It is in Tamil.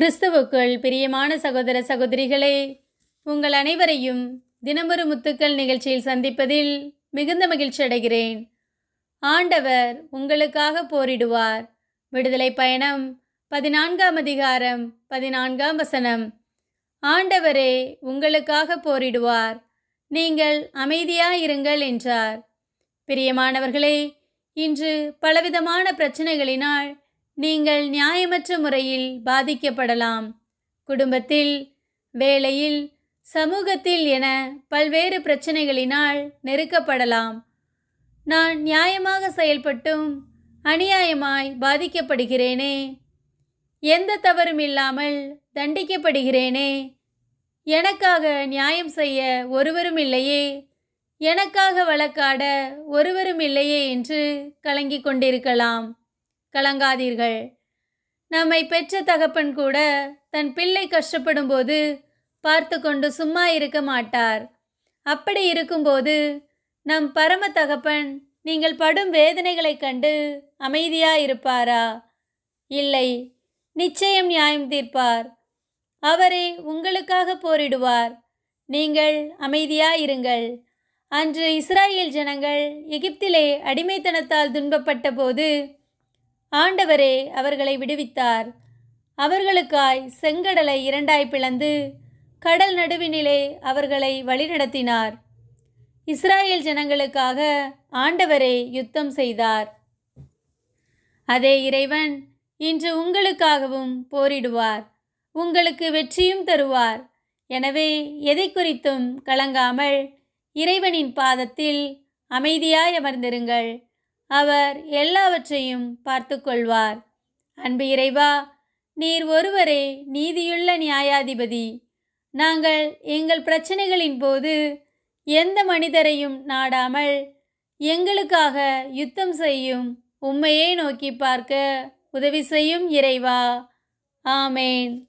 கிறிஸ்துவுக்குள் பிரியமான சகோதர சகோதரிகளே உங்கள் அனைவரையும் தினமொரு முத்துக்கள் நிகழ்ச்சியில் சந்திப்பதில் மிகுந்த மகிழ்ச்சி அடைகிறேன். ஆண்டவர் உங்களுக்காக போரிடுவார். விடுதலை பயணம் பதினான்காம் அதிகாரம் பதினான்காம் வசனம். ஆண்டவரே உங்களுக்காக போரிடுவார். நீங்கள் அமைதியாயிருங்கள் என்றார். பிரியமானவர்களே இன்று பலவிதமான பிரச்சனைகளினால் நீங்கள் நியாயமற்ற முறையில் பாதிக்கப்படலாம். குடும்பத்தில் வேலையில் சமூகத்தில் என பல்வேறு பிரச்சனைகளினால் நெருக்கப்படலாம். நான் நியாயமாக செயல்பட்டும் அநியாயமாய் பாதிக்கப்படுகிறேனே. எந்த தவறும் இல்லாமல் தண்டிக்கப்படுகிறேனே. எனக்காக நியாயம் செய்ய ஒருவரும் இல்லையே. எனக்காக வழக்காட ஒருவரும் இல்லையே என்று கலங்கிக் கொண்டிருக்கலாம். கலங்காதீர்கள். நம்மை பெற்ற தகப்பன் கூட தன் பிள்ளை கஷ்டப்படும் போது பார்த்து கொண்டு சும்மா இருக்க மாட்டார். அப்படி இருக்கும்போது நம் பரம தகப்பன் நீங்கள் படும் வேதனைகளைக் கண்டு அமைதியாயிருப்பாரா இல்லை நிச்சயம் நியாயம் தீர்ப்பார். அவரே உங்களுக்காக போரிடுவார். நீங்கள் அமைதியாயிருங்கள் அன்று இஸ்ராயேல் ஜனங்கள் எகிப்திலே அடிமைத்தனத்தால் துன்பப்பட்ட போது ஆண்டவரே அவர்களை விடுவித்தார். அவர்களுக்காய் செங்கடலை இரண்டாய் பிளந்து கடல் நடுவினிலே அவர்களை வழிநடத்தினார். இஸ்ராயேல் ஜனங்களுக்காக ஆண்டவரே யுத்தம் செய்தார். அதே இறைவன் இன்று உங்களுக்காகவும் போரிடுவார். உங்களுக்கு வெற்றியும் தருவார். எனவே எதை குறித்தும் கலங்காமல் இறைவனின் பாதத்தில் அமைதியாய் அமர்ந்திருங்கள். அவர் எல்லாவற்றையும் பார்த்து கொள்வார் அன்பு இறைவா நீர் ஒருவரே நீதியுள்ள நியாயாதிபதி. நாங்கள் எங்கள் பிரச்சனைகளின் போது எந்த மனிதரையும் நாடாமல் எங்களுக்காக யுத்தம் செய்யும் உண்மையை நோக்கி பார்க்க உதவி செய்யும் இறைவா. ஆமேன்.